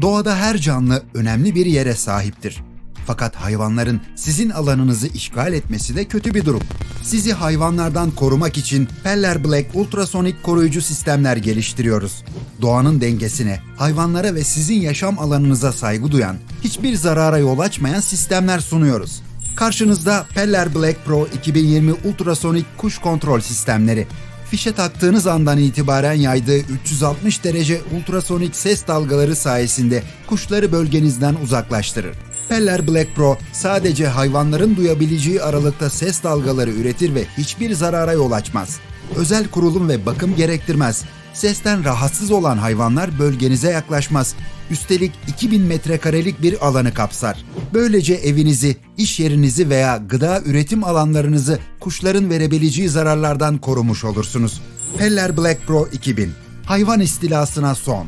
Doğada her canlı önemli bir yere sahiptir. Fakat hayvanların sizin alanınızı işgal etmesi de kötü bir durum. Sizi hayvanlardan korumak için Peller Black ultrasonik koruyucu sistemler geliştiriyoruz. Doğanın dengesine, hayvanlara ve sizin yaşam alanınıza saygı duyan, hiçbir zarara yol açmayan sistemler sunuyoruz. Karşınızda Peller Black Pro 2020 ultrasonik kuş kontrol sistemleri. Fişe taktığınız andan itibaren yaydığı 360 derece ultrasonik ses dalgaları sayesinde kuşları bölgenizden uzaklaştırır. Peller Black Pro sadece hayvanların duyabileceği aralıkta ses dalgaları üretir ve hiçbir zarara yol açmaz. Özel kurulum ve bakım gerektirmez. Sesten rahatsız olan hayvanlar bölgenize yaklaşmaz. Üstelik 2000 metrekarelik bir alanı kapsar. Böylece evinizi, iş yerinizi veya gıda üretim alanlarınızı kuşların verebileceği zararlardan korumuş olursunuz. Peller Black Pro 2000 Hayvan istilasına son.